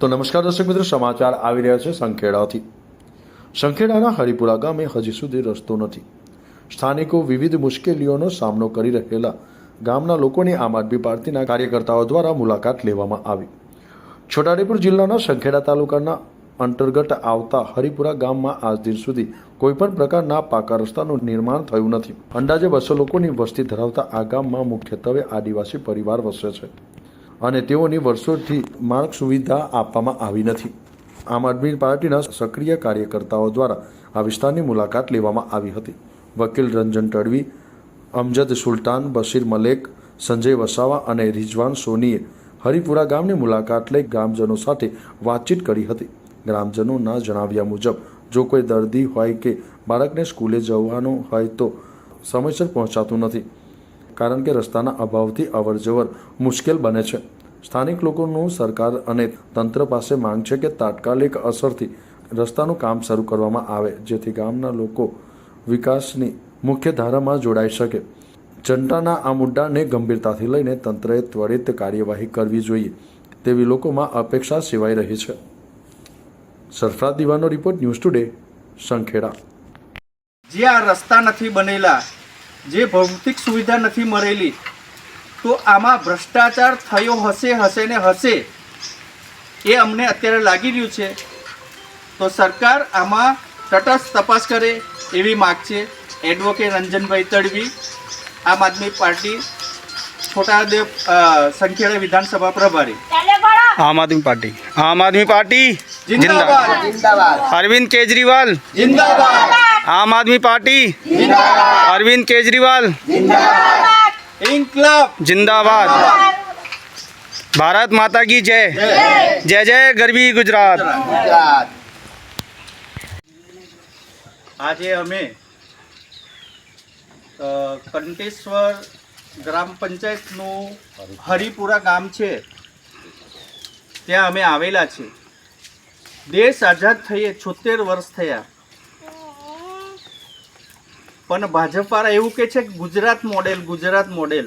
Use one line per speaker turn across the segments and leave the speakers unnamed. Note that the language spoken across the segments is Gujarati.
તો નમસ્કાર દર્શક મિત્રો, સમાચાર આવી રહ્યા છે સંખેડાથી. સંખેડાના હરિપુરા ગામે હજી સુધી રસ્તો નથી. સ્થાનિકો વિવિધ મુશ્કેલીઓનો સામનો કરી રહેલા ગામના લોકોની આમ આદમી પાર્ટીના કાર્યકર્તાઓ દ્વારા મુલાકાત લેવામાં આવી. છોટાઉદેપુર જિલ્લાના સંખેડા તાલુકાના અંતર્ગત આવતા હરિપુરા ગામમાં આજ દિન સુધી કોઈપણ પ્રકારના પાકા રસ્તાનું નિર્માણ થયું નથી. અંદાજે બસો લોકોની વસ્તી ધરાવતા આ ગામમાં મુખ્યત્વે આદિવાસી પરિવાર વસે છે. અને તેઓની વર્ષોથી માર્ગ સુવિધા આપવામાં આવી નથી. આમ આદમી પાર્ટીના સક્રિય કાર્યકર્તાઓ દ્વારા આ વિસ્તારની મુલાકાત લેવામાં આવી હતી. વકીલ રંજન તડવી અમજદ સુલતાન, બશીર મલેક, સંજય વસાવા અને રિઝવાન સોનીએ હરિપુરા ગામની મુલાકાત લઈ ગ્રામજનો સાથે વાતચીત કરી હતી. ગ્રામજનોના જણાવ્યા મુજબ, જો કોઈ દર્દી હોય કે બાળકને સ્કૂલે જવાનું હોય તો સમયસર પહોંચાતું નથી. કારણ કે રસ્તાના અભાવથી અવરજવર મુશ્કેલ બને છે. સ્થાનિક લોકોનું સરકાર અને તંત્ર પાસે માંગ છે કે તાત્કાલિક અસરથી રસ્તાનું કામ શરૂ કરવામાં આવે, જેથી ગામના લોકો વિકાસની મુખ્ય ધારામાં જોડાઈ શકે. જનતાના આ મુદ્દાને ગંભીરતાથી લઈને તંત્રએ ત્વરિત કાર્યવાહી કરવી જોઈએ, તેવી લોકોમાં અપેક્ષા સેવાઈ રહી છે. સરફરાજ દીવાનો રિપોર્ટ ન્યૂઝ ટુડે, સંખેડા.
જે આ રસ્તા નથી બનેલા જે ભૌતિક સુવિધા નથી મળેલી તો આમાં ભ્રષ્ટાચાર થયો હશે હશે ને હશે એ અમને અત્યારે લાગી રહ્યું છે. તો સરકાર આમાં તટસ્થ તપાસ કરે એવી માગ છે. એડવોકેટ રંજનભાઈ તડવી આમ આદમી પાર્ટી છોટાદેવ સંખેડા વિધાનસભા પ્રભારી.
આમ આદમી પાર્ટી. આમ આદમી પાર્ટી.
જિંદાબાદ.
અરવિંદ કેજરીવાલ.
જિંદાબાદ.
આમ આદમી
પાર્ટી.
અરવિંદ કેજરીવાલ.
ઇન્કલાબ.
જિંદાબાદ. ભારત માતા કી જય. જય. જય ગરવી ગુજરાત.
આજે અમે કંટેશ્વર ગ્રામ પંચાયતનું હરિપુરા ગામ છે. ત્યાં અમે આવેલા છીએ. દેશ આઝાદ થઈએ છોતેર વર્ષ થયા. પણ ભાજપવાળા એવું કહે છે કે ગુજરાત મોડેલ ગુજરાત મોડેલ.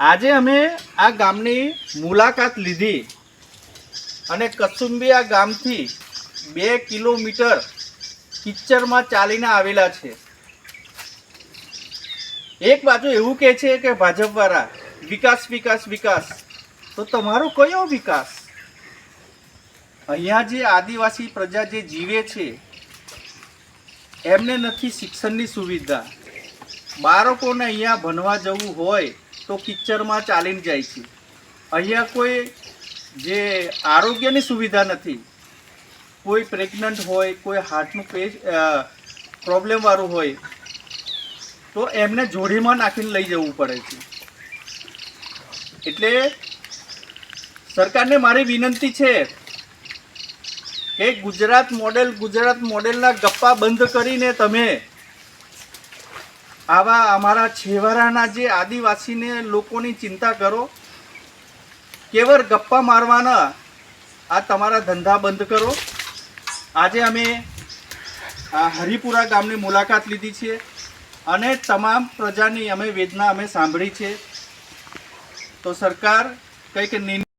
આજે અમે આ ગામની મુલાકાત લીધી અને કસુંબિયા ગામથી બે કિલોમીટર કિચ્ચરમાં ચાલીને આવેલા છે. એક બાજુ એવું કહે છે કે ભાજપવાળા, વિકાસ વિકાસ વિકાસ. તો તમારો કયો વિકાસ? અહીંયા જે આદિવાસી પ્રજા જે જીવે છે એમને નથી શિક્ષણની સુવિધા. બાળકોને અહીંયા ભણવા જવું હોય તો કિચ્ચરમાં ચાલીને જાય છે. અહીંયા કોઈ જે આરોગ્યની સુવિધા નથી. કોઈ પ્રેગ્નન્ટ હોય, કોઈ હાર્ટનું પેજ પ્રોબ્લેમવાળું હોય, તો એમને જોડીમાં નાખીને લઈ જવું પડે છે. એટલે સરકારને મારી વિનંતી છે કે ગુજરાત મોડેલ, ગુજરાત મોડેલના ગપ્પા બંધ કરીને તમે આવા અમારા છેવાડાના જે આદિવાસીને લોકોની ચિંતા કરો કેવળ ગપ્પા મારવાના, આ તમારા ધંધા બંધ કરો. આજે અમે આ હરિપુરા ગામની મુલાકાત લીધી છે અને તમામ પ્રજાની અમે વેદના અમે સાંભળી છે. તો સરકાર કંઈક નિર્ણય